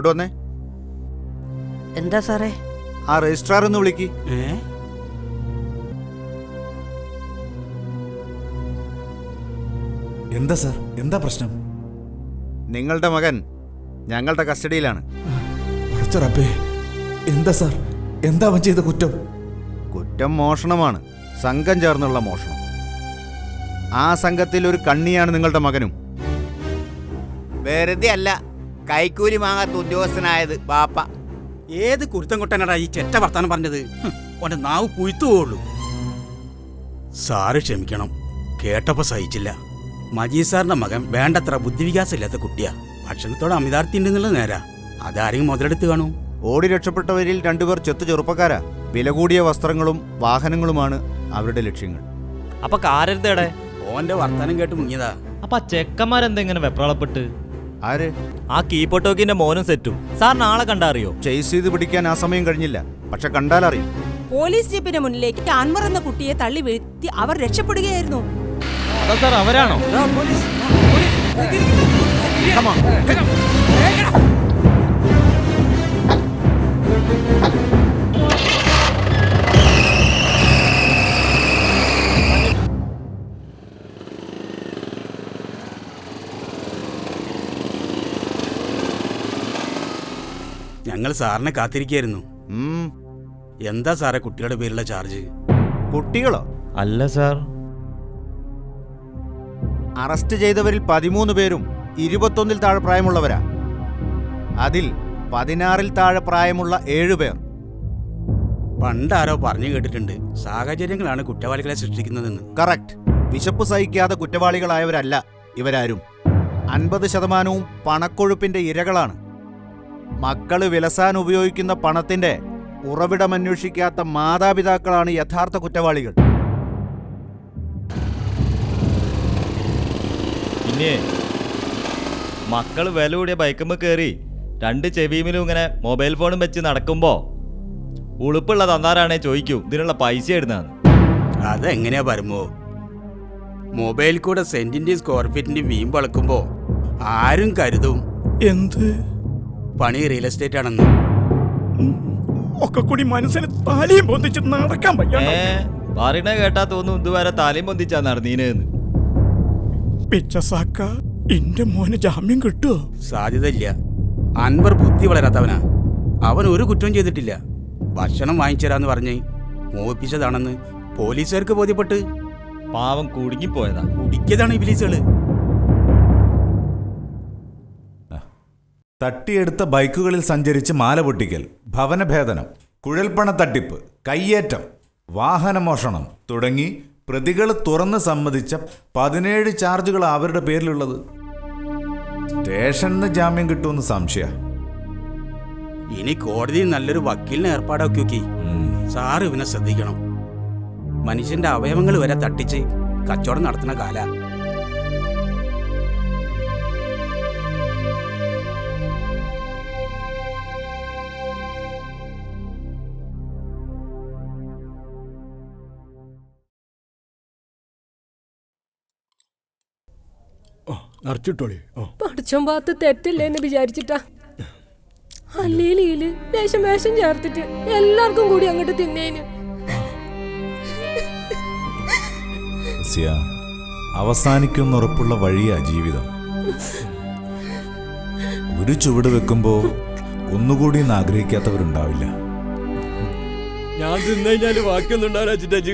ഇങ്ങോട്ട് വന്നേ? എന്താ സാറേ? ആ രജിസ്ട്രാർ ഒന്ന് വിളിക്ക്. എന്താ സാർ? എന്താ പ്രശ്നം? നിങ്ങളുടെ മകൻ ഞങ്ങളുടെ കസ്റ്റഡിയിലാണ്. എന്താ സാർ? എന്താ അവൻ ചെയ്ത കുറ്റം? കുറ്റം മോഷണമാണ്. സംഘം ചേർന്നുള്ള മോഷണം. ആ സംഘത്തിൽ ഒരു കണ്ണിയാണ് നിങ്ങളുടെ മകനും. വെറുതെ അല്ല കൈക്കൂലി വാങ്ങാത്ത ഉദ്യോഗസ്ഥനായത് ബാപ്പ. ഏത് കുരുത്തം കൊട്ടനാടാ ഈ ചെറ്റ വർത്താനം പറഞ്ഞത്? ഓന്റെ ഓന്റെ നാവ് പുയ്ത്തു പോവുള്ളൂ സാറ് ക്ഷമിക്കണം കേട്ടപ്പോ സഹിച്ചില്ല. മജീദ് സാറിന്റെ മകൻ വേണ്ടത്ര ബുദ്ധിവികാസമില്ലാത്ത കുട്ടിയാ. ഭക്ഷണത്തോട് അമിതാർത്ഥി ഉണ്ടെന്നുള്ളത് നേരാ. അതാരെയും മുതലെടുത്ത് കാണൂ. ഓടി രക്ഷപ്പെട്ടവരിൽ രണ്ടുപേർ ചെത്തു ചെറുപ്പക്കാരാ. വില കൂടിയ വസ്ത്രങ്ങളും വാഹനങ്ങളുമാണ് അവരുടെ ലക്ഷ്യങ്ങൾ. അപ്പൊ കാരരുതേടെ ഓന്റെ വർത്തമാനം കേട്ട് മുങ്ങിയതാ. അപ്പൊ ചെക്കന്മാരെന്തെങ്ങനെ വെപ്രാളപ്പെട്ട്? ആര്? ആ കീപ്പോട്ടോക്കിന്റെ മോനും സെറ്റും. സാർ നാളെ കണ്ടറിയോ? ചേസ് ചെയ്ത് പിടിക്കാൻ ആ സമയം കഴിഞ്ഞില്ല. പക്ഷെ കണ്ടാലറിയും പോലീസ് ജീപ്പിന്റെ മുന്നിലേക്ക് അൻവർ എന്ന കുട്ടിയെ തള്ളി വീഴ്ത്തി അവർ രക്ഷപ്പെടുകയായിരുന്നു. സാർ അവരാണോ? ഞങ്ങൾ സാറിനെ കാത്തിരിക്കായിരുന്നു. എന്താ സാറെ കുട്ടികളുടെ പേരിലുള്ള ചാർജ്? കുട്ടികളോ? അല്ല സാർ. അറസ്റ്റ് ചെയ്തവരിൽ പതിമൂന്ന് പേരും ഇരുപത്തൊന്നിൽ താഴെ പ്രായമുള്ളവരാ. അതിൽ പതിനാറിൽ താഴെ പ്രായമുള്ള ഏഴുപേർ പണ്ടാരോ പറഞ്ഞു കേട്ടിട്ടുണ്ട് സാഹചര്യങ്ങളാണ് കുറ്റവാളികളെ സൃഷ്ടിക്കുന്നതെന്ന്. കറക്റ്റ്. വിശപ്പ് സഹിക്കാതെ കുറ്റവാളികളായവരല്ല ഇവരാരും. അൻപത് ശതമാനവും പണക്കൊഴുപ്പിന്റെ ഇരകളാണ്. മക്കൾ വിലസാൻ ഉപയോഗിക്കുന്ന പണത്തിന്റെ ഉറവിടം അന്വേഷിക്കാത്ത മാതാപിതാക്കളാണ് യഥാർത്ഥ കുറ്റവാളികൾ. പിന്നെ മക്കൾ വില കൂടിയ ബൈക്കുമ്പോൾ കയറി രണ്ട് ചെവിയിലും ഇങ്ങനെ മൊബൈൽ ഫോണും വെച്ച് നടക്കുമ്പോ ഉളുപ്പുള്ള തന്നാരാണേ ചോദിക്കൂ ഇതിനുള്ള പൈസ ഇടുന്നതാണ് അതെങ്ങനെയാ വരുമോ മൊബൈൽ കൂടെ സെന്റിന്റെയും സ്ക്വയർ ഫീറ്റിന്റെയും വീം വളക്കുമ്പോ ആരും കരുതും. എന്ത്? പണി റിയൽ എസ്റ്റേറ്റ് ആണെന്ന്. ഒക്കെ കൂടി മനസ്സിന് താലിയും പൊന്തിച്ച് നടക്കാൻ ഏ പറയണ കേട്ടാ തോന്നും ഇതുവരെ താലിയും പൊന്തിച്ചാ നടന്നീനെന്ന്. പിച്ചസാക്ക എന്റെ മോന് ജാമ്യം കിട്ടുമോ സാധ്യതയില്ല. അൻവർ ബുദ്ധി വളരാത്തവനാ. അവൻ ഒരു കുറ്റവും ചെയ്തിട്ടില്ല. ഭക്ഷണം വാങ്ങിച്ചരാന്ന് പറഞ്ഞ് മോഹിപ്പിച്ചതാണെന്ന് പോലീസുകാർക്ക് ബോധ്യപ്പെട്ട്. പാവം കുടുങ്ങിപ്പോയതാ. കുടിക്കതാണ് ഈ തട്ടിയെടുത്ത ബൈക്കുകളിൽ സഞ്ചരിച്ച് മാല പൊട്ടിക്കൽ ഭവനഭേദനം കുഴൽപ്പണ തട്ടിപ്പ് കയ്യേറ്റം വാഹനമോഷണം തുടങ്ങി പ്രതികൾ തുറന്ന് സമ്മതിച്ച പതിനേഴ് ചാർജുകൾ അവരുടെ പേരിലുള്ളത്. സ്റ്റേഷനിൽ നിന്ന് ജാമ്യം കിട്ടുമെന്ന് സംശയ. ഇനി കോടതി നല്ലൊരു വക്കീലിനെ ഏർപ്പാടാക്കി നോക്കി. സാറ് ഇവനെ ശ്രദ്ധിക്കണം. മനുഷ്യന്റെ അവയവങ്ങൾ വരെ തട്ടിച്ച് കച്ചവടം നടത്തുന്ന കാല. നിറച്ചിട്ടോളി പഠിച്ചോൻ ഭാഗത്ത് തെറ്റില്ലേന്ന് വിചാരിച്ചിട്ടാ. അല്ലേലീൽ ലേശം വേഷം ചേർത്തിട്ട് എല്ലാവർക്കും കൂടി അങ്ങോട്ട് തിന്നേന്. അവസാനിക്കുന്നുറപ്പുള്ള വഴിയാ ജീവിതം. ഒരു ചുവട് വെക്കുമ്പോ ഒന്നുകൂടി എന്ന് ആഗ്രഹിക്കാത്തവരുണ്ടാവില്ല. ഞാൻ തിന്നുകഴിഞ്ഞാൽ ബാക്കിയൊന്നും ഉണ്ടാവില്ല ചിറ്റച്ചി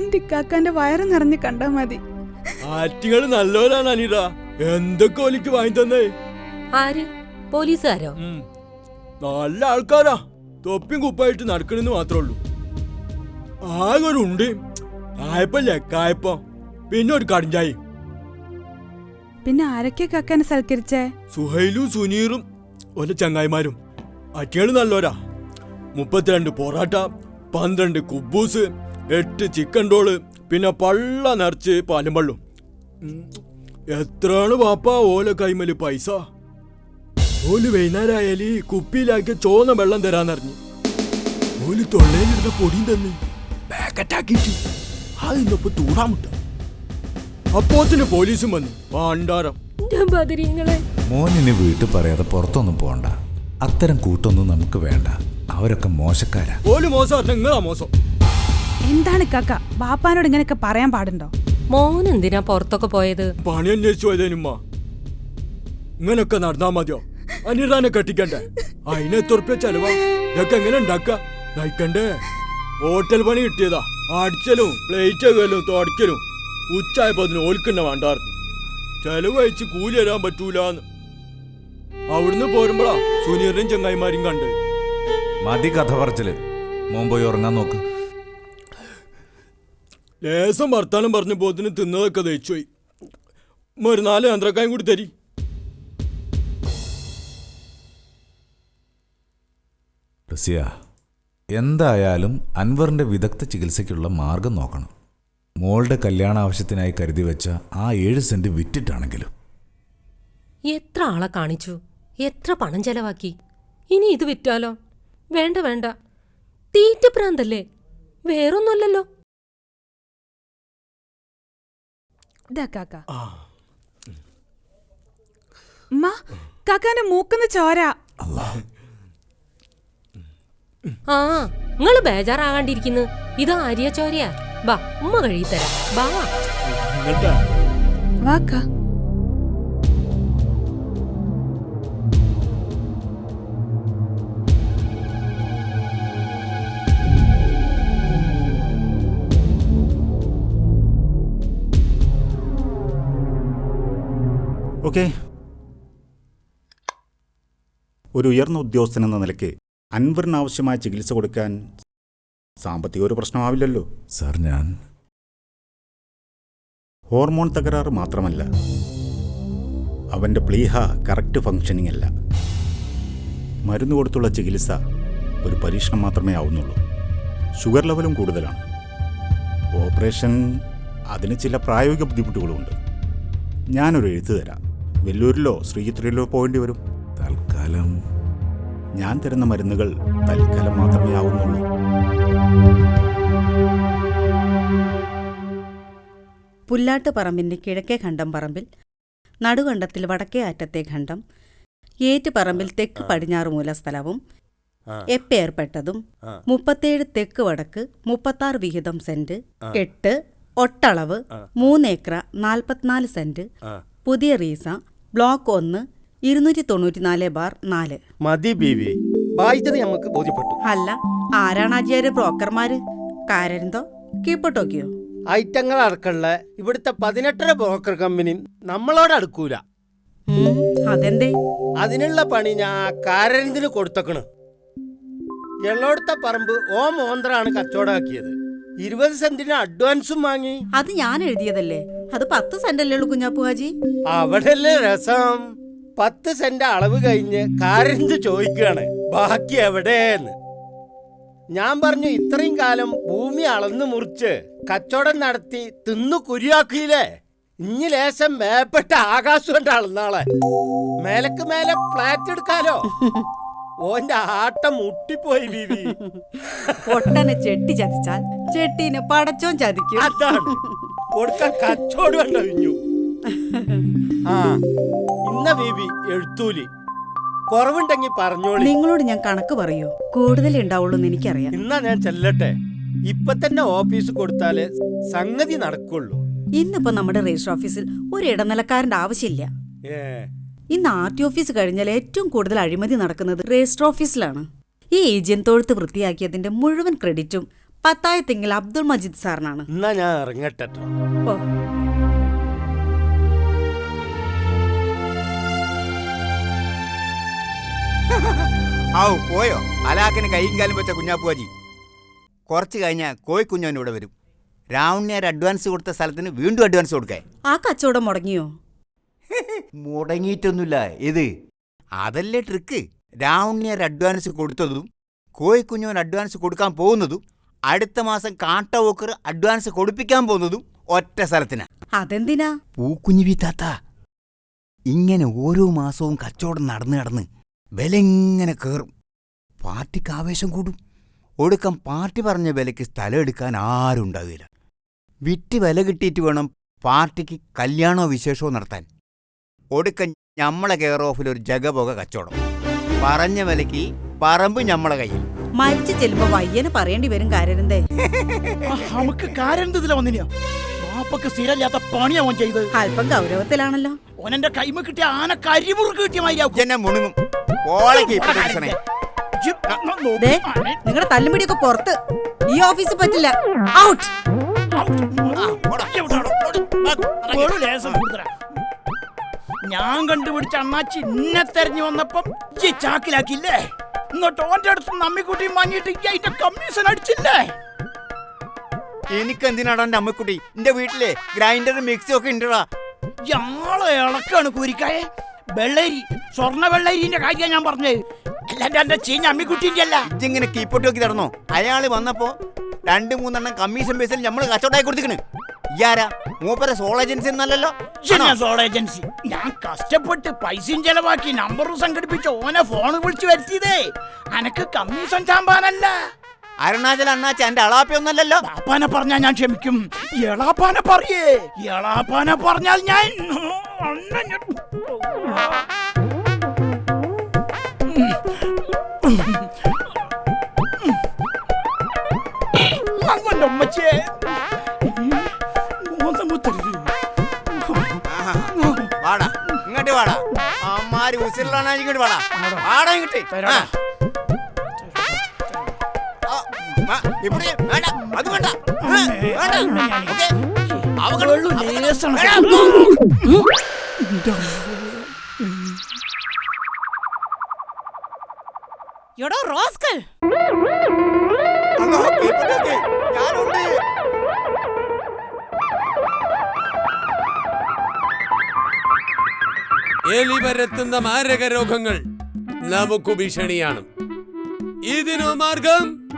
എന്റെ കാക്കാന്റെ വയറ് നിറഞ്ഞ് കണ്ടാ മതി. ആറ്റുകൾ നല്ലവരാണ് അനിത എന്തൊക്കെ ഒലിക്ക് വാങ്ങി തന്നേ? ആര്? പോലീസുകാരോ? നല്ല ആൾക്കാരാ. തൊപ്പിയും കുപ്പായിട്ട് നടക്കണെന്ന് മാത്രമേ ഉള്ളൂ. ആകെ ഒരു ഉണ്ട്. കായപ്പല്ലേ കായപ്പം പിന്നെ ഒരു കടിഞ്ചായി. പിന്നെ ആരൊക്കെ കാക്കാനെ സൽക്കരിച്ചേ? സുഹൈലും സുനീറും ഒരു ചങ്ങായിമാരും. അറ്റികൾ നല്ലോരാ. മുപ്പത്തിരണ്ട് പൊറാട്ട പന്ത്രണ്ട് കുബൂസ് എട്ട് ചിക്കൻ റോൾ പിന്നെ പള്ള നിറച്ച് പാലും വെള്ളം ഉം. എത്രയാണ് പാപ്പ ഓല കൈമൽ പൈസ? ഓൽ വൈകുന്നേരമായാൽ കുപ്പിയിലാക്കിയ ചോന്ന വെള്ളം തരാന്നറിഞ്ഞു. ഓൽ തൊള്ളയിലിരുന്ന പൊടിയും തന്ന് പാക്കറ്റാക്കിട്ട് അതിന്നൊപ്പം തൂടാൻ മുട്ട അപ്പോത്തിന് പോലീസും വന്നു പാണ്ടാരം മോനിന് വീട്ടിൽ പറയാതെ പുറത്തൊന്നും പോണ്ട. അത്തരം കൂട്ടൊന്നും നമുക്ക് വേണ്ട. അവരൊക്കെ മോശക്കാരാ. ഓൽ മോശം നിങ്ങളാ മോശം. എന്താണ് കാക്ക? ബാപ്പാനോട് ഇങ്ങനെയൊക്കെ പറയാൻ പാടുണ്ടോ? മോൻ എന്തിനാ പുറത്തൊക്കെ പോയത്? പണി അന്വേഷിച്ചു പോയതേനുമ്മ ഇങ്ങനൊക്കെ നടന്നാ മതിയോ? അനിതാനെ കെട്ടിക്കണ്ടേ? അതിന് എത്ര ഉറുപ്പ്യ ചെലവാ? ഇതൊക്കെ എങ്ങനെ ഉണ്ടാക്ക? നയിക്കണ്ടേ ഹോട്ടൽ പണി കിട്ടിയതാ. അടിച്ചലും പ്ലേറ്റ് കയലും തുടക്കലും ഉച്ചായപ്പോ അതിന് ഓൽക്കന്നെ വേണ്ടായിരുന്നു ചെലവ് അയച്ച് കൂലി തരാൻ പറ്റൂലെന്ന്. അവിടുന്ന് പോരുമ്പോഴാ സുനീറിനും ചങ്ങായിമാരും കണ്ട് മതി കഥ പറച്ചിൽ. മോൻ പോയി ഉറങ്ങാൻ നോക്ക്. ലേസം വർത്താനം പറഞ്ഞ പോത്തിന് തിന്നതൊക്കെ ദഹിച്ചുപോയി. ഒരു നാല് യന്ത്രക്കായും കൂടി തരി. റസിയ എന്തായാലും അൻവറിന്റെ വിദഗ്ധ ചികിത്സയ്ക്കുള്ള മാർഗം നോക്കണം. മോളുടെ കല്യാണ ആവശ്യത്തിനായി കരുതി വെച്ച ആ ഏഴ് സെന്റ് വിറ്റിട്ടാണെങ്കിലും. എത്ര ആളെ കാണിച്ചു? എത്ര പണം ചെലവാക്കി? ഇനി ഇത് വിറ്റാലോ? വേണ്ട വേണ്ട. തീറ്റ പ്രാന്തല്ലേ? വേറൊന്നുമല്ലല്ലോ. കാക്ക. കാക്കാന്റെ മൂക്കുന്ന ചോര. ആ നിങ്ങൾ ബേജാറാകാണ്ടിരിക്കുന്നു. ഇത് ആര്യ ചോരയാ. ബാ ഉമ്മ കഴിയത്തരാ ബാ. വാക്ക ഓക്കെ. ഒരു ഉയർന്ന ഉദ്യോഗസ്ഥൻ എന്ന നിലയ്ക്ക് അൻവറിന് ആവശ്യമായ ചികിത്സ കൊടുക്കാൻ സാമ്പത്തിക ഒരു പ്രശ്നമാവില്ലല്ലോ സാർ ഞാൻ ഹോർമോൺ തകരാറ് മാത്രമല്ല അവന്റെ പ്ലീഹ കറക്റ്റ് ഫങ്ഷനിങ് അല്ല. മരുന്ന് കൊടുത്തുള്ള ചികിത്സ ഒരു പരീക്ഷണം മാത്രമേ ആവുന്നുള്ളൂ. ഷുഗർ ലെവലും കൂടുതലാണ്. ഓപ്പറേഷൻ അതിന് ചില പ്രായോഗിക ബുദ്ധിമുട്ടുകളുമുണ്ട് ഞാനൊരു എഴുത്ത് തരാം വെല്ലൂരിലോ ശ്രീചിത്രയിലോ പോകേണ്ടി വരും? തൽക്കാലം ഞാൻ തരുന്ന മരുന്നുകൾ തൽക്കാലം മാത്രമേ ആവുന്നുള്ളൂ. പുല്ലാട്ട് പറമ്പിന്റെ കിഴക്കേ ഖണ്ഡം പറമ്പിൽ നടുകണ്ടത്തിൽ വടക്കേ അറ്റത്തെ ഖണ്ഡം ഏറ്റുപറമ്പിൽ തെക്ക് പടിഞ്ഞാറ് മൂല സ്ഥലവും എപ്പേർപ്പെട്ടതും മുപ്പത്തേഴ് തെക്ക് വടക്ക് മുപ്പത്താറ് വിഹിതം സെന്റ് എട്ട് ഒട്ടളവ് മൂന്നേക്കറ നാൽപ്പത്തിനാല് സെന്റ് പുതിയ റീസ ബ്ലോക്ക് ഒന്ന് ഇരുന്നൂറ്റി തൊണ്ണൂറ്റിനാല് ബാർ നാല്. മതി ബീവി. വായിച്ചത് നമുക്ക് ബോധ്യപ്പെട്ടു. അല്ല ആരാണ് ആചാര്യ ബ്രോക്കർമാര്? കാരന്തോ? കീഴ്പ്പെട്ടോക്കിയോ ഐറ്റങ്ങൾ അടക്കമുള്ള ഇവിടുത്തെ പതിനെട്ടര ബ്രോക്കർ കമ്പനി നമ്മളോട് അടുക്കൂല. അതെന്തേ? അതിനുള്ള പണി ഞാൻ കാരന്തിന് കൊടുത്തക്കണ്. എള്ളോടത്തെ പറമ്പ് ഓ മോന്ത്രാണ് കച്ചവടാക്കിയത് ഇരുപത് സെന്റിന് അഡ്വാൻസും വാങ്ങി. അത് ഞാൻ എഴുതിയതല്ലേ? അത് പത്ത് സെന്റല്ലേ ഉള്ളൂ കുഞ്ഞാപ്പു ഹാജി അവിടെയല്ലേ രസം? പത്ത് സെന്റ് അളവ് കഴിഞ്ഞ് കാരന്ത് ചോദിക്കുകയാണ് ബാക്കി എവിടെയെന്ന്? ഞാൻ പറഞ്ഞു ഇത്രയും കാലം ഭൂമി അളന്ന് മുറിച്ച് കച്ചവടം നടത്തി തിന്നു കുരിയാക്കിയില്ലേ? ഇനി ലേശം മേപ്പെട്ട ആകാശം കൊണ്ട് അളന്നാളെ മേലക്ക് മേലെ ഫ്ലാറ്റ് എടുക്കാലോ? ഓന്റെ ആട്ടം മുട്ടിപ്പോയി ബീവി. പൊട്ടനെ ചെട്ടി ചതിച്ചാൽ ചെട്ടീനെ പടച്ചോൻ ചതിക്കും. അതാണ്. കൊടുക്കാൻ കച്ചോട് കഴിഞ്ഞു ആ ഇന്ന ബേബി എഴുത്തൂലി. കുറവുണ്ടെങ്കിൽ പറഞ്ഞോളി. നിങ്ങളോട് ഞാൻ കണക്ക് പറയൂ? കൂടുതൽ ഉണ്ടാവുള്ളൂ എന്ന് എനിക്കറിയാം. ഇന്നാ ഞാൻ ചെല്ലട്ടെ. ഇപ്പൊ തന്നെ ഓഫീസ് കൊടുത്താലേ സംഗതി നടക്കുള്ളൂ. ഇന്നിപ്പോ നമ്മുടെ രജിസ്റ്റർ ഓഫീസിൽ ഒരു ഇടനിലക്കാരന്റെ ആവശ്യമില്ല. ഇന്ന് ആർ ടി ഓഫീസ് കഴിഞ്ഞാൽ ഏറ്റവും കൂടുതൽ അഴിമതി നടക്കുന്നത് രജിസ്റ്റർ ഓഫീസിലാണ്. ഈ ഏജന്റ് തൊഴുത്ത് വൃത്തിയാക്കിയതിന്റെ മുഴുവൻ ക്രെഡിറ്റും പത്തായത്തെങ്കിൽ അബ്ദുൾ മജീദ് സാറിനാണ്. എന്നാ ഞാൻ ഇറങ്ങട്ടെ ട്ടോ. ഓ. പോയോ? അലാക്കിന് കൈയും കാലും വെച്ച കുഞ്ഞാപ്പുവാജി. കുറച്ച് കഴിഞ്ഞാൽ കോഴിക്കുഞ്ഞോൻ ഇവിടെ വരും. രാവണ്യാർ അഡ്വാൻസ് കൊടുത്ത സ്ഥലത്തിന് വീണ്ടും അഡ്വാൻസ് കൊടുക്കേ. ആ കച്ചവടം മുടങ്ങിയോ? മുടങ്ങിയിട്ടൊന്നുമില്ല ഇത്. അതല്ലേ ട്രിക്ക് രാവണ്യർ അഡ്വാൻസ് കൊടുത്തതും കോഴിക്കുഞ്ഞവൻ അഡ്വാൻസ് കൊടുക്കാൻ പോകുന്നതും അടുത്ത മാസം കാട്ടവോക്കർ അഡ്വാൻസ് കൊടുപ്പിക്കാൻ പോകുന്നതും ഒറ്റ സ്ഥലത്തിന്. അതെന്തിനാ? പൂക്കുഞ്ഞു വീത്താത്ത ഇങ്ങനെ ഓരോ മാസവും കച്ചവടം നടന്ന് നടന്ന് വില ഇങ്ങനെ കയറും പാർട്ടിക്ക് ആവേശം കൂടും. ഒടുക്കം പാർട്ടി പറഞ്ഞ വിലയ്ക്ക് സ്ഥലം എടുക്കാൻ ആരും ഉണ്ടാകില്ല വിറ്റ് വില കിട്ടിയിട്ട് വേണം പാർട്ടിക്ക് കല്യാണോ വിശേഷമോ നടത്താൻ. ഒടുക്കം ഞമ്മളെ കെയർ ഓഫിൽ ഒരു ജഗപൊക കച്ചവടം. പറഞ്ഞ വിലക്ക് പറമ്പ് ഞമ്മളെ കയ്യിൽ. മരിച്ചു ചെല്ലുമ്പോ വയ്യന് പറയേണ്ടി വരും കാര്യന്തേ നമുക്ക് വന്നിനാ സ്ഥിരമില്ലാത്ത പണിയാ ഓൻ ചെയ്ത് അല്പം ഗൗരവത്തിലാണല്ലോ. ഓനെന്റെ കൈമ കിട്ടിയ ആന കരിമുറുക്ക് കിട്ടിയ എന്നെ മുണുങ്ങും. ഇപ്പൊ. ദേ നിങ്ങളുടെ തല്ലുപിടിയൊക്കെ പുറത്ത്. ഈ ഓഫീസിൽ പറ്റില്ല. ഔട്ട്. ഒരു ലേസം കൂടുതലാ. ഞാൻ കണ്ടുപിടിച്ച അണ്ണാച്ചി ഇന്നെ തെരഞ്ഞു വന്നപ്പം ഈ ചാക്കിലാക്കില്ലേ എന്നിട്ട് ഓന്റെ അടുത്ത് നമ്മിക്കുട്ടി വാങ്ങിയിട്ട് ഈ അതിന്റെ കമ്മീഷൻ അടിച്ചില്ലേ? എനിക്ക് എന്തിനാടാ എന്റെ അമ്മക്കുട്ടി? എന്റെ വീട്ടിലെ ഗ്രൈൻഡറും മിക്സി ഒക്കെ ഉണ്ടടാ. ഞങ്ങളെ ഇളക്കാണ് കൂരിക്കായെ. വെള്ളരി സ്വർണ വെള്ളരിന്റെ കാര്യം ഞാൻ പറഞ്ഞത്. അല്ലാണ്ട് എന്റെ ചീഞ്ഞ അമ്മിക്കുട്ടിന്റെ അല്ല. ഇതിങ്ങനെ കീപ്പോട്ട് നോക്കി തരണോ അയാൾ വന്നപ്പോ രണ്ട് മൂന്നെണ്ണം കമ്മീഷൻ ബേസിൽ നമ്മൾ കച്ചവടമായി കൊടുത്തിക്കണ്. ഇയാരാ മൂപ്പര സോൾ ഏജൻസി എന്നല്ലല്ലോ ഞാൻ സോൾ ഏജൻസി ഞാൻ കഷ്ടപ്പെട്ട് പൈസയും ചെലവാക്കി നമ്പറും സംഘടിപ്പിച്ച് ഓനെ ഫോൺ വിളിച്ചു വരുത്തിയതേ അനക്ക് കമ്മീഷൻ ചാമ്പാനല്ല അരുണാചൽ അണ്ണാച്ച എന്റെ അളാപ്പയൊന്നല്ലല്ലോ ബാപ്പാനെ പറഞ്ഞാൽ ഞാൻ ക്ഷമിക്കും എളാപ്പാനെ പറയേ എളാപ്പാനെ പറഞ്ഞാൽ ഞാൻ അണ്ണ അമ്മാര് ഉസിലാണ് ഇങ്ങോട്ട് വാടാ. വാടാ ഇങ്ങോട്ട്. ഇവിടെ വേണ്ട അത് വേണ്ട. ഓക്കേ. എടോ റോസ്കൽ. എലി പരത്തുന്ന മാരക രോഗങ്ങൾ നമുക്ക് ഭീഷണിയാണ്. ഇതിനു മാർഗം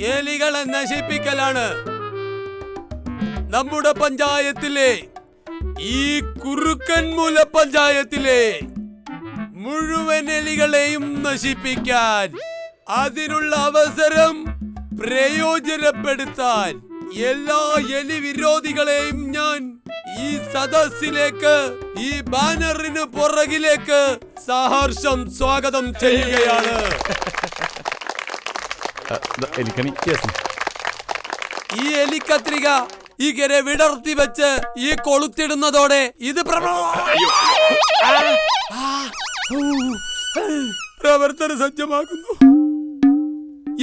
എലികളെ നശിപ്പിക്കലാണ്. നമ്മുടെ പഞ്ചായത്തിലെ ഈ കുറുക്കൻ മൂല പഞ്ചായത്തിലെ മുഴുവൻ എലികളെയും നശിപ്പിക്കാൻ അതിനുള്ള അവസരം പ്രയോജനപ്പെടുത്താൻ എല്ലാ എലി വിരോധികളെയും ഞാൻ ഈ സദസ്സിലേക്ക് ഈ ബാനറിന് പുറകിലേക്ക് സഹർഷം സ്വാഗതം ചെയ്യുകയാണ്. ഈ എലിക്കത്രിക ഇങ്ങനെ വിടർത്തി വെച്ച് ഈ കൊളുത്തിടുന്നതോടെ ഇത് പ്രവർത്തന സജ്ജമാകുന്നു.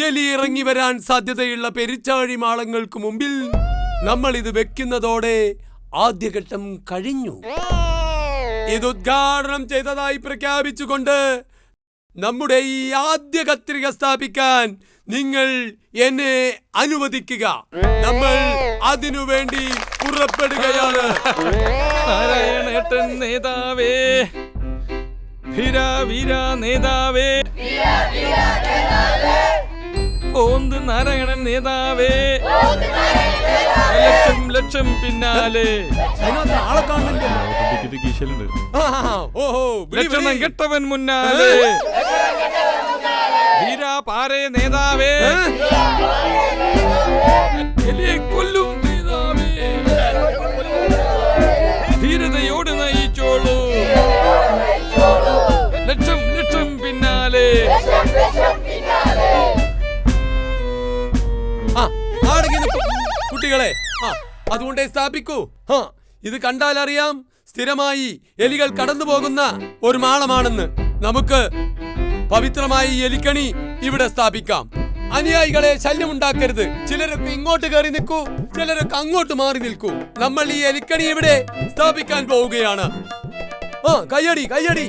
എലി ഇറങ്ങി വരാൻ സാധ്യതയുള്ള പെരിച്ചാഴി മാളങ്ങൾക്ക് മുമ്പിൽ നമ്മൾ ഇത് വെക്കുന്നതോടെ ആദ്യഘട്ടം കഴിഞ്ഞു. ഇത് ഉദ്ഘാടനം ചെയ്തതായി പ്രഖ്യാപിച്ചുകൊണ്ട് നമ്മുടെ ഈ ആദ്യ കത്രിക സ്ഥാപിക്കാൻ നിങ്ങൾ എന്നെ അനുവദിക്കുക. നമ്മൾ അതിനു വേണ്ടി പുറപ്പെടുകയാണ്. നാരായണേട്ടൻ നേതാവേ. നേതാവേ. ഓന്ത് നാരായണൻ നേതാവേ. ലക്ഷം ലക്ഷം പിന്നാലെ. അതിനകത്ത് ആളെ ആ, ഓഹോ വിളി, ലക്ഷണം വിളി. കെട്ടവൻ മുന്നാലെ. വീരാ പാരേ നേതാവേ. എലിയെ കൊല്ലും അതുകൊണ്ടേ സ്ഥാപിക്കൂ. ഹാ ഇത് കണ്ടാൽ അറിയാം സ്ഥിരമായി എലികൾ കടന്നു പോകുന്ന ഒരു മാളമാണെന്ന്. നമുക്ക് പവിത്രമായി എലിക്കണി ഇവിടെ സ്ഥാപിക്കാം. അനുയായികളെ ശല്യമുണ്ടാക്കരുത്. ചിലരൊക്കെ ഇങ്ങോട്ട് കയറി നിൽക്കൂ ചിലരൊക്കെ അങ്ങോട്ട് മാറി നിൽക്കൂ. നമ്മൾ ഈ എലിക്കണി ഇവിടെ സ്ഥാപിക്കാൻ പോവുകയാണ്. ആ കയ്യടി കയ്യടി.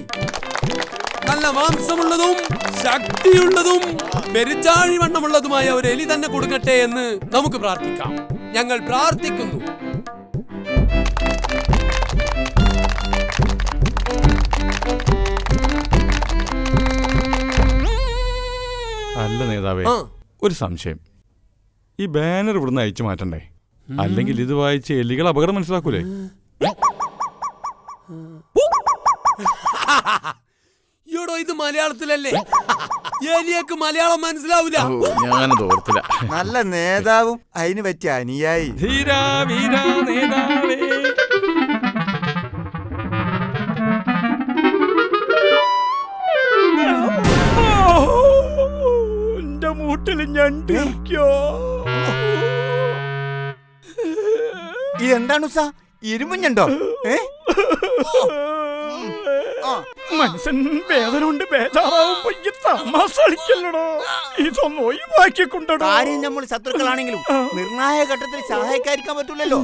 നല്ല മാംസമുള്ളതും ശക്തിയുള്ളതും പെരിച്ചാഴി വണ്ണമുള്ളതുമായ ഒരു എലി തന്നെ കൊടുക്കട്ടെ എന്ന് നമുക്ക് പ്രാർത്ഥിക്കാം. ഞങ്ങൾ പ്രാർത്ഥിക്കുന്നു. അല്ല നേതാവേ ഒരു സംശയം. ഈ ബാനർ ഇവിടുന്ന് അയച്ചു മാറ്റണ്ടേ? അല്ലെങ്കിൽ ഇത് വായിച്ച് എലികൾ അപകടം മനസ്സിലാക്കൂലേ? ഇത് മലയാളത്തിലല്ലേ? ഏലിയക്ക് മലയാളം മനസ്സിലാവില്ല ഞാൻ ഞാനത് ഓർത്തില്ല. നല്ല നേതാവും അതിന് പറ്റിയ അനിയായി. ധീരാ വീരാ നേതാവേ. എന്റെ മൂട്ടിൽ ഞണ്ട് ഇരിക്കോ? ഇതെന്താണ് ഉസാ ഇരുമ്പുഞ്ഞുണ്ടോ? ഏ? മനസ്സൻ വേദന കൊണ്ട് ബേജാറാവുമ്പോ തമാശ കളിക്കല്ലടോ. ഇതൊന്ന് കാര്യം നമ്മൾ ശത്രുക്കളാണെങ്കിലും നിർണായക ഘട്ടത്തിൽ സഹായിക്കാതിരിക്കാൻ പറ്റൂലല്ലോ.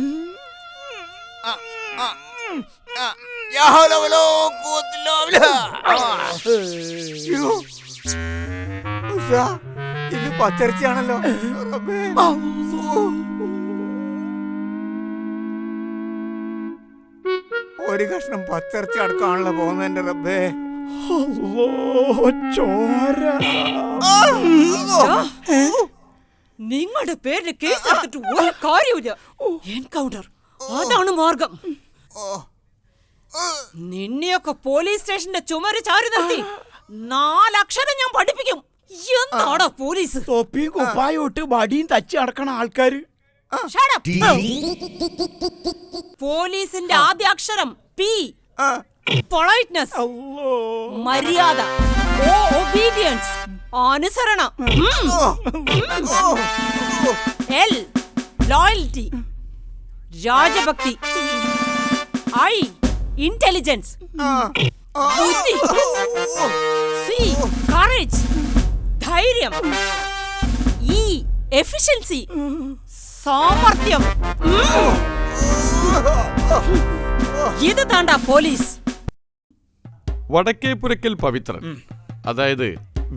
ഇത് ആ, ഒരു കഷ്ണം പച്ചറിച്ച് അടക്കാണല്ലോ പോകുന്നതിന്റെ റബ്ബേ. ചോര. നിങ്ങളുടെ പേരിൽ കേസ് എടുത്തിട്ട് ഒരു കാര്യമില്ല എൻകൗണ്ടർ. അതാണ് മാർഗം. നിന്നെയൊക്കെ പോലീസ് സ്റ്റേഷന്റെ ചുമര് ചാരി നിർത്തി നാലക്ഷരം ഞാൻ പഠിപ്പിക്കും. എന്താടാ പോലീസ്? തൊപ്പിയും കുപ്പായും ഇട്ട് വടിയും തച്ചി അടക്കണ ആൾക്കാര്. പോലീസിന്റെ ആദ്യ അക്ഷരം പി. പൊളൈറ്റ്നസ് മര്യാദ. ഒബീഡിയൻസ് അനുസരണം. എൽ ലോയൽറ്റി രാജഭക്തി. ഐ ഇന്റലിജൻസ് ബുദ്ധി. സി കറേജ് ധൈര്യം. ഇ എഫിഷ്യൻസി സാമർത്ഥ്യം. ഇത് താണ്ടാ പോലീസ്. വടക്കേപ്പുരക്കൽ പവിത്രൻ. അതായത്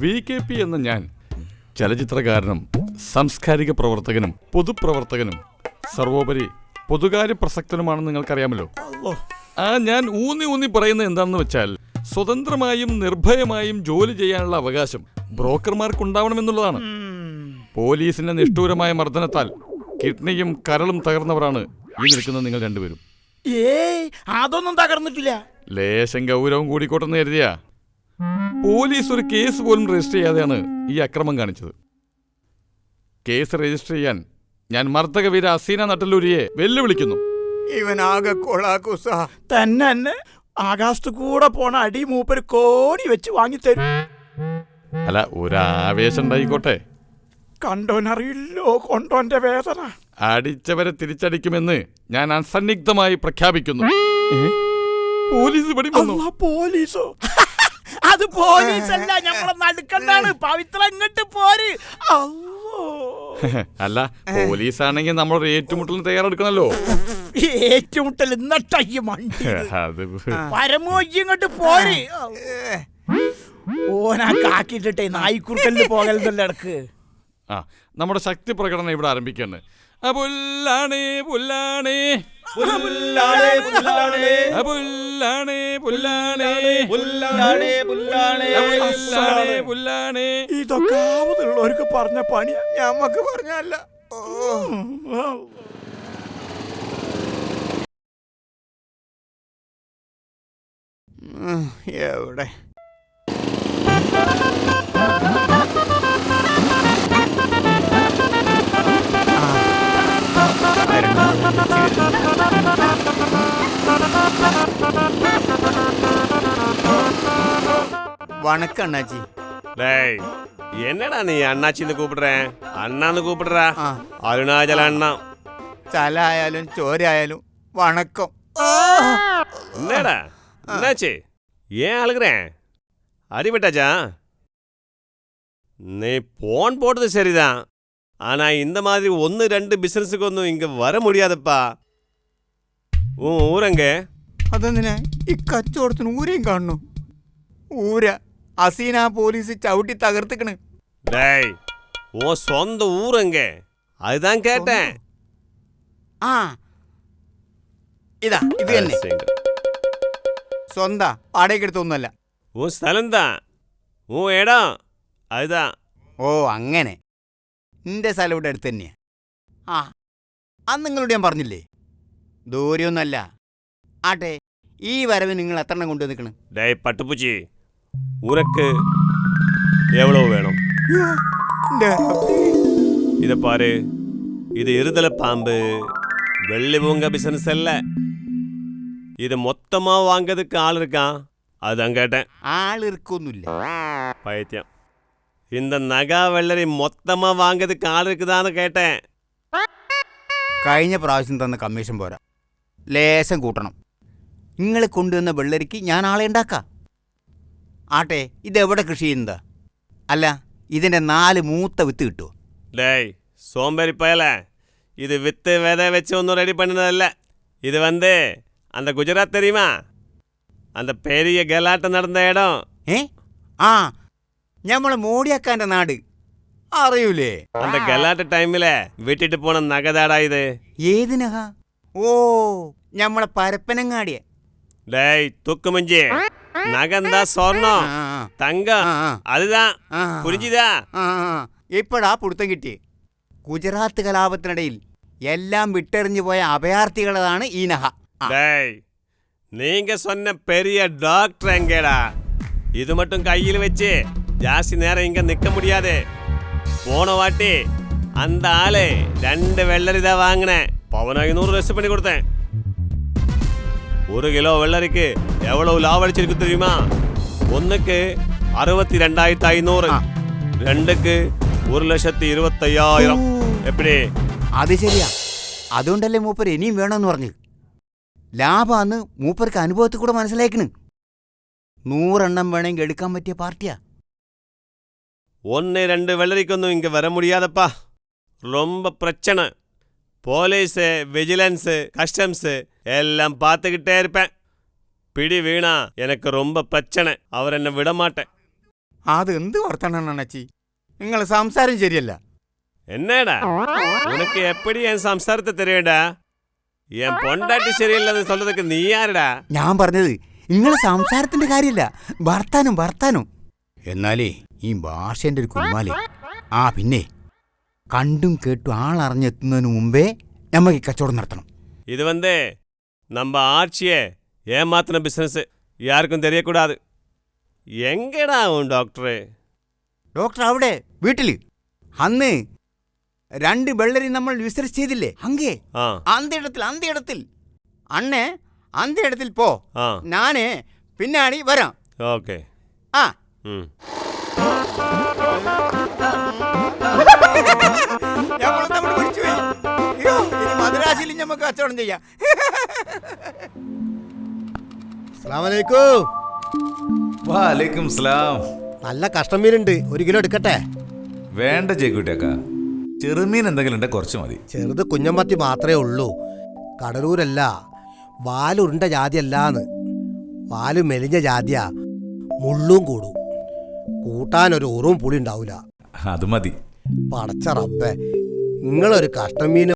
വി കെ പി എന്ന ഞാൻ. ചലച്ചിത്രകാരനും സാംസ്കാരിക പ്രവർത്തകനും പൊതുപ്രവർത്തകനും സർവോപരി പൊതുകാര്യ പ്രസക്തനുമാണെന്ന് നിങ്ങൾക്കറിയാമല്ലോ. ആ ഞാൻ ഊന്നി ഊന്നി പറയുന്നത് എന്താണെന്ന് വെച്ചാൽ സ്വതന്ത്രമായും നിർഭയമായും ജോലി ചെയ്യാനുള്ള അവകാശം ബ്രോക്കർമാർക്കുണ്ടാവണമെന്നുള്ളതാണ്. പോലീസിന്റെ നിഷ്ഠൂരമായ മർദ്ദനത്താൽ കിഡ്നിയും കരളും തകർന്നവരാണ് ഈ നിൽക്കുന്ന നിങ്ങൾ രണ്ടുപേരും. ഏയ് അതൊന്നും തകർന്നിട്ടില്ല. ലേശം ഗൗരവം കൂടിക്കോട്ടെന്ന് കരുതിയാ. പോലീസ് ഒരു കേസ് പോലും രജിസ്റ്റർ ചെയ്യാതെയാണ് ഈ അക്രമം കാണിച്ചത്. കേസ് രജിസ്റ്റർ ചെയ്യാൻ ഞാൻ മർദ്ദകവീര അസീന നട്ടല്ലൂരിയെ വെല്ലുവിളിക്കുന്നു. ഇവനാകെ കൊളാക്കുസ തന്നെ തന്നെ ആകാശത്ത് കൂടെ പോണ അടി മൂപ്പര് കോടി വെച്ച് വാങ്ങിത്തരും. അല്ല ഒരു ഒരാവേശം ഉണ്ടായിക്കോട്ടെ. കണ്ടോനറിയില്ലോ കൊണ്ടോന്റെ വേദന. അടിച്ചവരെ തിരിച്ചടിക്കുമെന്ന് ഞാൻ അസന്നിഗ്ധമായി പ്രഖ്യാപിക്കുന്നു. പോലീസ് പോലീസോ? അത് പോലീസല്ല ഞമ്മളെ നടുക്കണ്ടാണ്. പവിത്ര അങ്ങോട്ട് പോര്. അല്ല അല്ല പോലീസാണെങ്കിൽ നമ്മളൊരു ഏറ്റുമുട്ടലിന് തയ്യാറെടുക്കണല്ലോ. ഏറ്റുമുട്ടൽ ഇന്നട്ടയ്യ മണ്ടി. പരമോ ഇങ്ങോട്ട് പോര്. ഓനാ കാക്കിട്ടിട്ടേ നായിക്കുറുക്കലിന് പോകലെന്നല്ല ഇടയ്ക്ക്. ആ നമ്മുടെ ശക്തി പ്രകടനം ഇവിടെ ആരംഭിക്കുന്നു പുല്ലാണേ പുല്ലാണേ. പുല്ലാണേ, പുല്ലാണേ. ആ പുല്ലാണേ പുല്ലാണേ. പുല്ലാണേ, പുല്ലാണേ. ആ പുല്ലാണേ പുല്ലാണേ. ഇതൊക്കെ ആവതുള്ളവർക്ക് പറഞ്ഞ പണിയാ. ഞമ്മക്ക് പറഞ്ഞല്ല. എവിടെ? வணக்கம் அண்ணாச்சி டேய் என்னடா நீ அண்ணாச்சின்னு கூப்பிடுற அண்ணான்னு கூப்பிடுறா அருணாச்சல அண்ணா ചല ആയാലും ചോര ആയാലും വണക്കം என்னடா என்னாச்சு ஏன் அழுகுறேன் அடிபட்டாச்சா நீ போன் போட்டது சரிதான் ஆனால் இந்த மாதிரி ஒன்று ரெண்டு பிஸ்னஸுக்கு ஒன்றும் இங்கே வர முடியாதப்பா ഉം ഊരങ്കേ. അതെന്തിനാ? ഈ കച്ചവടത്തിന് ഊരയും കാണണു? ഊര അസീന പോലീസ് ചവിട്ടി തകർത്തിക്കണ്. டேய் ஓ சொந்த ஊரங்கே அதுதான் கேட்டேன் ആ ഇതാ ഇത് തന്നെ. சரிங்க. സ്വന്താ വാടകയ്ക്കെടുത്തൊന്നുമല്ല ഉൻ സ്ഥലം தான் உன் இடம் அதுதான் ഓ അങ്ങനെ. നിന്റെ സ്ഥലം ഇവിടെ അടുത്ത് തന്നെയാ ആ അന്ന് നിങ്ങളോട് ഞാൻ പറഞ്ഞില്ലേ ദൂരെയൊന്നുമല്ല ആട്ടെ ഈ വരവ് നിങ്ങൾ എത്ര എണ്ണം കൊണ്ടു നിൽക്കണ് டேய் பட்டுப்பூச்சி உனக்கு எவ்வளவு வேணும் இதை பாரு இது இருதல பாம்பு வெள்ளி பூங்க பிசினஸ் அல்ல இது மொத்தமா வாங்கிறதுக்கு ஆள் இருக்கான் அதான் கேட்டேன் ആളിറക്കൊന്നുമില്ല பைத்தியம் இந்த நகா வெள்ளரி மொத்தமா வாங்கிறது கால் இருக்குதான்னு கேட்டேன் കഴിഞ്ഞ പ്രാവശ്യം തന്ന കമ്മീഷൻ പോരാ ലേശം കൂട്ടണം നിങ്ങൾ കൊണ്ടുവന്ന വെള്ളരിക്ക് ഞാൻ ആളെ ഉണ്ടാക്കാം ആട്ടെ ഇതെവിടെ കൃഷി ചെയ്യുന്നതാ അല്ല ഇതിൻ്റെ നാല് മൂത്ത വിത്ത് കിട്ടുമോ டேய் சோம்பேறி பயல இது வித்து விதை வச்சு ஒன்றும் ரெடி பண்ணினதல்ல இது வந்து அந்த குஜராத் தெரியுமா அந்த பெரிய கலாட்டம் நடந்த இடம் ഏ ആ ഞമ്മളെ മോഡിയാക്കാൻ്റെ നാട് അറിയൂലേ அந்த கலாட்ட டைம்ல விட்டுட்டு போன நகைதாடா இது ഏതിനഹ ഓ ഞമ്മളെ പരപ്പനങ്ങാടിയെ டேய் துக்குமஞ்சி நகந்தா சொர்ணம் தங்கம் அதுதான் புரிஞ்சுதா ആ ഇപ്പോഴാ പിടുത്തം കിട്ടി ഗുജറാത്ത് കലാപത്തിനിടയിൽ എല്ലാം വിട്ടെറിഞ്ഞു പോയ അഭയാർത്ഥികളാണ് ഈ നഹ ആ. டேய் நீங்க சொன்ன பெரிய டாக்டர் எங்கேடா இது மட்டும் கையில் வச்சு ஜாஸ்தி நேரம் இங்க நிக்க முடியாது போன வாட்டி அந்த ஆளு ரெண்டு வெள்ளரி தான் வாங்கினேன் பவன் ஐநூறு ரெஸ்ட் பண்ணி கொடுத்தேன் ஒரு கிலோ வெள்ளரிக்கு எவ்வளவு லாபம் அடிச்சிருக்கு தெரியுமா ஒன்றுக்கு அறுபத்தி ரெண்டாயிரத்தி ஐநூறு ரெண்டுக்கு ஒரு லட்சத்தி இருபத்தையாயிரம் எப்படி അത് ശരിയാ അതുകൊണ്ടല്ലേ മൂപ്പർ ഇനിയും വേണമെന്ന് പറഞ്ഞു ലാഭാന്ന് മൂപ്പർക്ക് അനുഭവത്തിൽ കൂടെ മനസ്സിലാക്കണ് നൂറെണ്ണം വേണമെങ്കിൽ എടുക്കാൻ പറ്റിയ പാർട്ടിയാ ஒன்று ரெண்டு வெள்ளரிக்கொன்னும் இங்கே வர முடியாதப்பா ரொம்ப பிரச்சனை போலீஸு விஜிலன்ஸு கஸ்டம்ஸு எல்லாம் பார்த்துக்கிட்டே இருப்பேன் പിടി വീണ എനക്ക് രൊമ്പ പ്രച്ചന അവരെന്നെ വിടമാട്ടെ. അതെന്ത് വർത്തനാണ് അണ്ണച്ചി? നിങ്ങൾ സംസാരം ശരിയല്ല. എന്നേടാ? ഉനക്ക് എപ്പടി ഞാൻ സംസാരത്തെ തരേണ്ട ഞാൻ പൊണ്ടാട്ടി ശരിയല്ലെന്ന് സ്വന്തതൊക്കെ നീ ആരടാ? ഞാൻ പറഞ്ഞത് നിങ്ങൾ സംസാരത്തിന്റെ കാര്യമില്ല വർത്താനം വർത്താനം. എന്നാലേ ഈ ഭാഷേന്റെ ഒരു കുമ്മാലേ ആ പിന്നെ. കണ്ടും കേട്ടും ആളറിഞ്ഞെത്തുന്നതിന് മുമ്പേ നമുക്ക് ഈ കച്ചവടം നടത്തണം. ഇത് വന്നേ നമ്മ ആഴ്ചയെ ഏമാത്രം ബിസിനസ് യാർക്കും തെരയക്കൂടാതെ. എങ്കടാവും ഡോക്ടറെ? ഡോക്ടർ അവിടെ വീട്ടിൽ അന്ന് രണ്ട് വെള്ളരി നമ്മൾ വിസർച്ച് ചെയ്തില്ലേ? അങ്ങേ ആ. അന്തിടത്തിൽ അന്തിടത്തിൽ അണ്ണേ അന്തിടത്തിൽ പോ. ആ. ഞാൻ പിന്നാടി വരാം. ഓക്കെ. ആ. ഉം. നമുക്ക് കച്ചവടം ചെയ്യാം. വാലേക്കും സ്ലാം. നല്ല കഷ്ടമീനുണ്ട്. ഒരു കിലോ എടുക്കട്ടെ? വേണ്ട ചേക്കുട്ടിയക്ക ചെറുമീൻ എന്തെങ്കിലും ഉണ്ടെ കുറച്ച് മതി. ചെറുത് കുഞ്ഞമ്പത്തി മാത്രമേ ഉള്ളൂ. കടലൂരല്ല വാലുരുണ്ട ജാതിയല്ലാന്ന്. വാലു മെലിഞ്ഞ ജാതിയാ. മുള്ളും കൂടും. കൂട്ടാനൊരു ഉറും പുളി ഉണ്ടാവൂല അത് മതി. പടച്ച റബ്ബേ നിങ്ങളൊരു കഷ്ടമീൻ